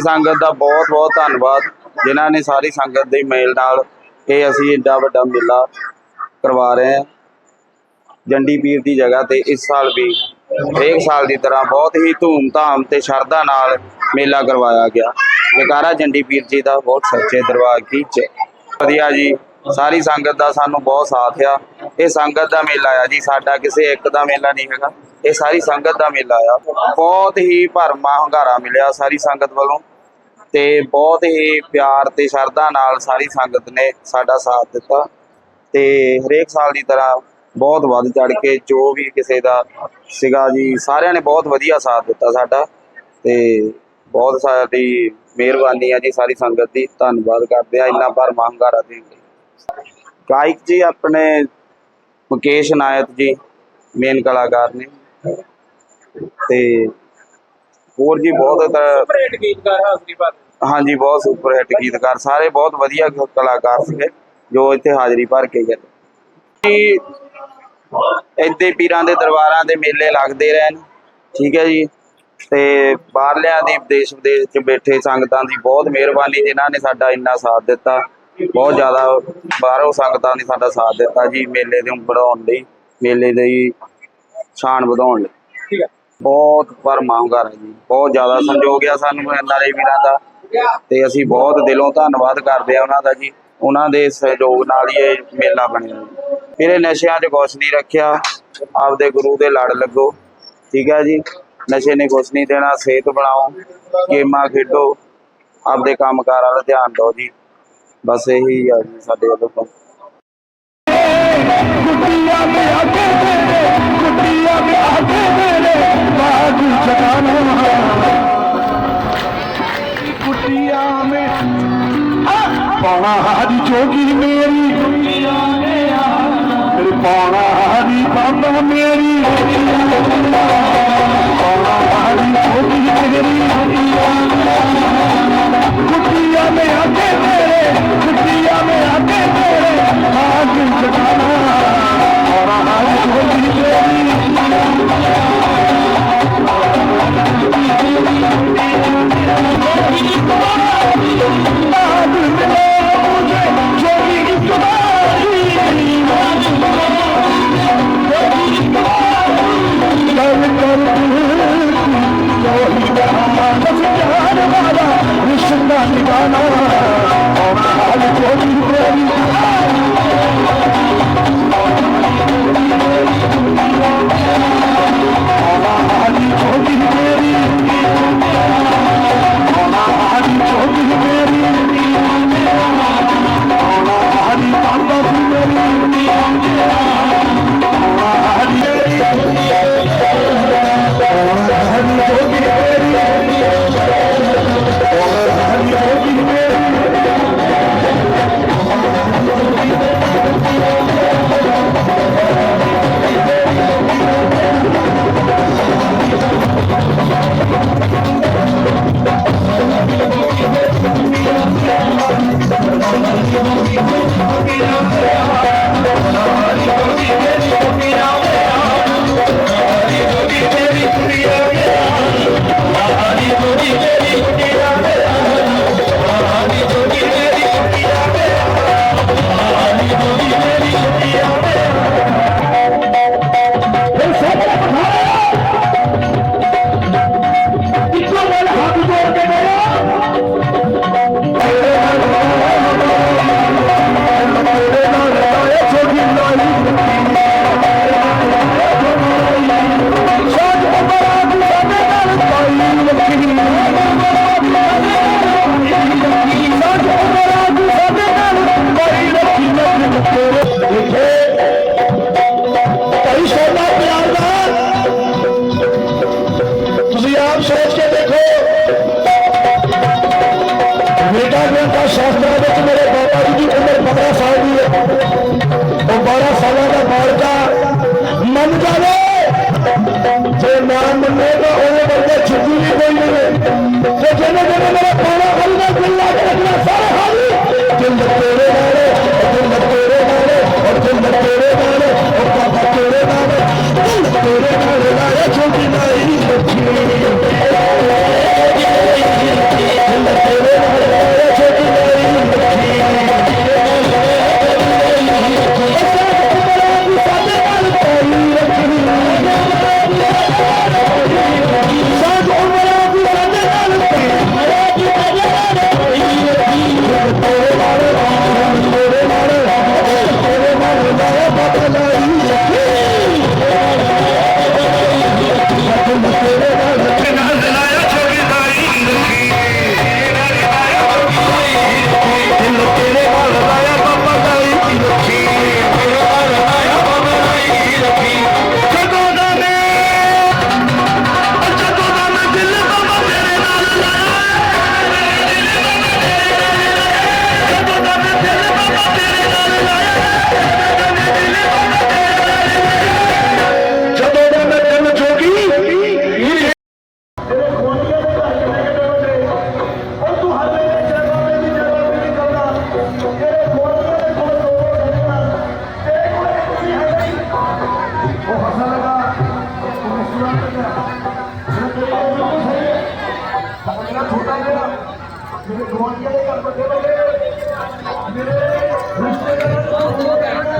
ਸਾਰੀ ਸੰਗਤ ਦਾ ਬਹੁਤ ਬਹੁਤ ਧੰਨਵਾਦ, ਜਿਨ੍ਹਾਂ ਨੇ ਸਾਰੀ ਸੰਗਤ ਦੇ ਮੇਲ ਨਾਲ ਇਹ ਅਸੀਂ ਏਡਾ ਵੱਡਾ ਮੇਲਾ ਕਰਵਾ ਰਹੇ ਹਾਂ। ਜੰਡੀ ਪੀਰ ਦੀ ਜਗ੍ਹਾ ਤੇ ਇਸ ਸਾਲ ਵੀ ਹਰੇਕ ਸਾਲ ਦੀ ਤਰ੍ਹਾਂ ਬਹੁਤ ਹੀ ਧੂਮ-ਧਾਮ ਤੇ ਸ਼ਰਧਾ ਨਾਲ ਮੇਲਾ ਕਰਵਾਇਆ ਗਿਆ। ਜਕਾਰਾ ਜੰਡੀ ਪੀਰ ਜੀ ਦਾ ਬਹੁਤ ਸੱਚੇ ਦਰਬਾਰ ਕੀ ਚ ਵਧੀਆ ਜੀ, ਸਾਰੀ ਸੰਗਤ ਦਾ ਸਾਨੂੰ ਬਹੁਤ ਸਾਥ ਆ। ਇਹ ਸੰਗਤ ਦਾ ਮੇਲਾ ਆ ਜੀ, ਸਾਡਾ ਕਿਸੇ ਇੱਕ ਦਾ ਮੇਲਾ ਨਹੀਂ ਹੈਗਾ। ਇਹ ਸਾਰੀ ਸੰਗਤ ਦਾ ਮੇਲਾ ਆ। ਬਹੁਤ ਹੀ ਭਰਮਾ ਹੰਗਾਰਾ ਮਿਲਿਆ ਸਾਰੀ ਸੰਗਤ ਵੱਲੋਂ ਤੇ ਬਹੁਤ ਹੀ ਪਿਆਰ ਤੇ ਸ਼ਰਧਾ ਨਾਲ ਸਾਰੀ ਸੰਗਤ ਨੇ ਸਾਡਾ ਸਾਥ ਦਿੱਤਾ। ਤੇ ਹਰੇਕ ਸਾਲ ਦੀ ਤਰ੍ਹਾਂ ਬਹੁਤ ਵੱਧ ਚੜ ਕੇ ਜੋ ਵੀ ਕਿਸੇ ਦਾ ਸੀਗਾ ਜੀ, ਸਾਰਿਆਂ ਨੇ ਬਹੁਤ ਵਧੀਆ ਸਾਥ ਦਿੱਤਾ ਸਾਡਾ ਤੇ ਬਹੁਤ ਸਾਡੀ ਮਿਹਰਬਾਨੀ ਆ ਜੀ ਸਾਰੀ ਸੰਗਤ ਦੀ। ਧੰਨਵਾਦ ਕਰਦੇ ਆ ਇੰਨਾ ਭਰ ਹੰਗਾਰਾ ਦੇਣ ਲਈ। ਗਾਇਕ ਜੀ, ਆਪਣੇ ਮੁਕੇਸ਼ ਨਾਇਕ ਜੀ ਮੇਨ ਕਲਾਕਾਰ ਨੇ। ਤੇ ਹੋਰ ਜੀ ਬਹੁਤ ਤਾਂ- ਸੁਪਰਹਿਟ ਗੀਤਕਾਰ ਹਾਜ਼ਰੀ ਭਰ ਹਾਂਜੀ ਬਹੁਤ ਸੁਪਰ ਹਿੱਟ ਗੀਤਕਾਰ। ਸਾਰੇ ਬਹੁਤ ਵਧੀਆ ਕਲਾਕਾਰ ਸੀਗੇ ਜੋ ਇੱਥੇ ਹਾਜ਼ਰੀ ਭਰ ਕੇ ਗਏ। ਜੀ ਇੱਥੇ ਪੀਰਾਂ ਦੇ ਦਰਬਾਰਾਂ ਦੇ ਮੇਲੇ ਲੱਗਦੇ ਰਹਿਣ ਠੀਕ ਹੈ ਜੀ। ਤੇ ਬਾਹਰਲਿਆਂ ਦੀ ਦੇਸ਼ ਵਿਦੇਸ਼ ਚ ਬੈਠੇ ਸੰਗਤਾਂ ਦੀ ਬਹੁਤ ਮਿਹਰਬਾਨੀ ਜਿਨ੍ਹਾਂ ਨੇ ਸਾਡਾ ਇੰਨਾ ਸਾਥ ਦਿੱਤਾ। ਬਹੁਤ ਜ਼ਿਆਦਾ ਬਾਹਰੋਂ ਸੰਗਤਾਂ ਨੇ ਸਾਡਾ ਸਾਥ ਦਿੱਤਾ ਜੀ ਮੇਲੇ ਨੂੰ ਵਧਾਉਣ ਲਈ ਮੇਲੇ ਦੀ ਸ਼ਾਨ ਵਧਾਉਣ ਲਈ। ਬਹੁਤ ਭਰਮਾ ਹੁੰਗਾਰਾ ਜੀ ਬਹੁਤ ਜ਼ਿਆਦਾ ਸੰਯੋਗ ਆ ਸਾਨੂੰ ਨਾਲੇ ਵੀਰਾਂ ਦਾ ਤੇ ਅਸੀਂ ਬਹੁਤ ਦਿਲੋਂ ਧੰਨਵਾਦ ਕਰਦੇ ਆ ਉਹਨਾਂ ਦਾ ਜੀ ਉਹਨਾਂ ਦੇ ਸਹਿਯੋਗ ਨਾਲ ਹੀ ਇਹ ਮੇਲਾ ਬਣਿਆ ਮੇਰੇ ਨਸ਼ਿਆਂ 'ਚ ਕੁਛ ਨਹੀਂ ਰੱਖਿਆ ਆਪਦੇ ਗੁਰੂ ਦੇ ਲੜ ਲੱਗੋ ਠੀਕ ਹੈ ਜੀ। ਨਸ਼ੇ ਨੇ ਕੁਛ ਨਹੀਂ ਦੇਣਾ ਸਿਹਤ ਬਣਾਓ ਗੇਮਾਂ ਖੇਡੋ ਆਪਦੇ ਕੰਮਕਾਰ ਵੱਲ ਧਿਆਨ ਦਿਓ ਜੀ। ਬਸ ਇਹੀ ਆ ਜੀ ਸਾਡੇ ਵੱਲੋਂ ਤਾਂ। कुटिया में आके मेरे कुटिया में आके मेरे बाग जगाना कुटिया में पौना हरी जोगी मेरी मेरे पौना हरी बाबा मेरी पौना हरी जोगी मेरी कुटिया में आके मेरे कुटिया में Thank you. ਨਾ ਮੰਨੇਗਾ ਉਹਦੇ ਬੰਦੇ ਛੁੱਟੀ ਨਹੀਂ ਦੇਣਗੇ ਤੇ ਜਿਹਨੇ ਜਿਹਨੇ ਮੇਰਾ ਪਾਣਾ ਖਰੀਦਾ ਦਿਲ ਲਾ ਕੇ ਰੱਖਣਾ, ਸਾਰੇ ਹਾਜ਼ੀ ਦਿਲ ਤੇਰੇ ਨਾਲ ਦਿਲ ਤੇਰੇ ਨਾਲ ਔਰ ਦਿਲ ਤੇਰੇ ਨਾਲ ਔਰ ਬਾਬਾ ਤੇਰੇ ਨਾਲ ਦਿਲ ਤੇਰੇ ਨਾਲ ਲਾਇਆ ਛੁੱਟੀ ਨਹੀਂ ਬੱਚੀ ਮੇਰੇ ਗਵਾਂਢੀਆਂ ਦੇ ਘਰ ਬੰਦੇ ਲੱਗੇ ਮੇਰੇ ਰਿਸ਼ਤੇਦਾਰਾਂ ਨੂੰ ਬਹੁਤ ਕਹਿਣਾ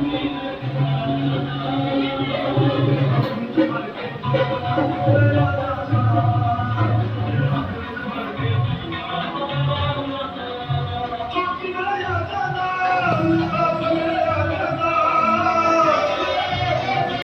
Amém.